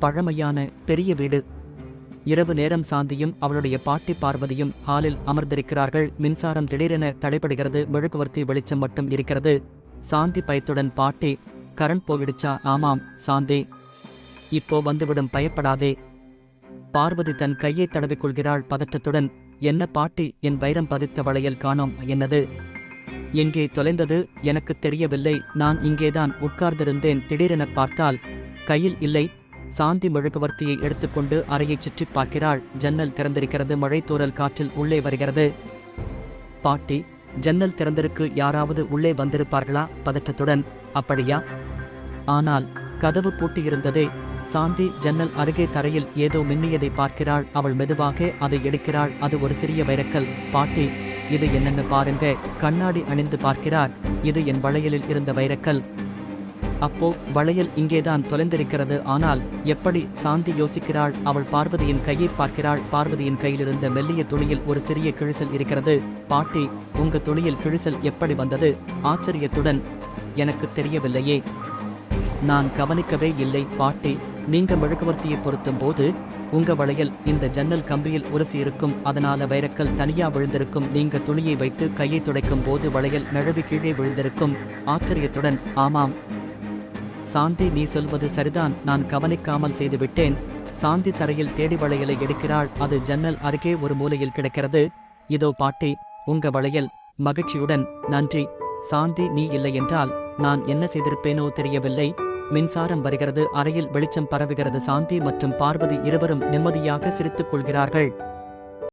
பழமையான பெரிய வீடு. இரவு நேரம் சாந்தியும் அவளுடைய பாட்டி பார்வதியும் ஹாலில் அமர்ந்திருக்கிறார்கள். மின்சாரம் திடீரென தடைபடுகிறது. மெழுகுவர்த்தி வெளிச்சம் மட்டும் இருக்கிறது. சாந்தி பயத்துடன் பாட்டி கரண்ட் போயிடுச்சா? ஆமாம் சாந்தி. இப்போ வந்துவிடும் பயப்படாதே. பார்வதி தன் கையை தடவிக்கொள்கிறாள் பதற்றத்துடன். என்ன பாட்டி என் வைரம் பதித்த வளையல் காணோம். என்னது? எங்கே தொலைந்தது? எனக்கு தெரியவில்லை. நான் இங்கேதான் உட்கார்ந்திருந்தேன். திடீரென பார்த்தால் கையில் இல்லை. சாந்தி மெழுகுவர்த்தியை எடுத்துக்கொண்டு அறையைச் சுற்றி பார்க்கிறாள். ஜன்னல் திறந்திருக்கிறது. மழைத்தூரல் காற்றில் உள்ளே வருகிறது. பாட்டி ஜன்னல் திறந்திருக்கு யாராவது உள்ளே வந்திருப்பார்களா? பதற்றத்துடன் அப்படியா? ஆனால் கதவு பூட்டியிருந்ததே. சாந்தி ஜன்னல் அருகே தரையில் ஏதோ மின்னியதை பார்க்கிறாள். அவள் மெதுவாக அதை எடுக்கிறாள். அது ஒரு சிறிய வைரக்கல். பாட்டி இது என்னென்னு பாருங்க. கண்ணாடி அணிந்து பார்க்கிறார். இது என் வளையலில் இருந்த வைரக்கல். அப்போ வளையல் இங்கேதான் தொலைந்திருக்கிறது. ஆனால் எப்படி சாந்தி யோசிக்கிறாள்? அவள் பார்வதியின் கையை பார்க்கிறாள். பார்வதியின் கையிலிருந்த மெல்லிய துணியில் ஒரு சிறிய கிழிசல் இருக்கிறது. பாட்டி உங்க துணியில் கிழிசல் எப்படி வந்தது? ஆச்சரியத்துடன் எனக்கு தெரியவில்லையே. நான் கவனிக்கவே இல்லை பாட்டி. நீங்க மெழுகுவர்த்தியை பொருத்தும் போது உங்க வளையல் இந்த ஜன்னல் கம்பியில் உரசி இருக்கும் அதனால வைரக்கல் தனியா விழுந்திருக்கும். நீங்க துணியை வைத்து கையை துடைக்கும் போது வளையல் நழுவி கீழே விழுந்திருக்கும். ஆச்சரியத்துடன் ஆமாம். சாந்தி நீ சொல்வது சரிதான். நான் கவனிக்காமல் செய்துவிட்டேன். சாந்தி தரையில் தேடி வளையலை எடுக்கிறாள். அது ஜன்னல் அருகே ஒரு மூலையில் கிடக்கிறது. இதோ பாட்டி உங்க வளையல். மகிழ்ச்சியுடன் நன்றி. சாந்தி நீ இல்லை என்றால் நான் என்ன செய்திருப்பேனோ தெரியவில்லை. மின்சாரம் வருகிறது. அறையில் வெளிச்சம் பரவுகிறது. சாந்தி மற்றும் பார்வதி இருவரும் நிம்மதியாக சிரித்துக் கொள்கிறார்கள்.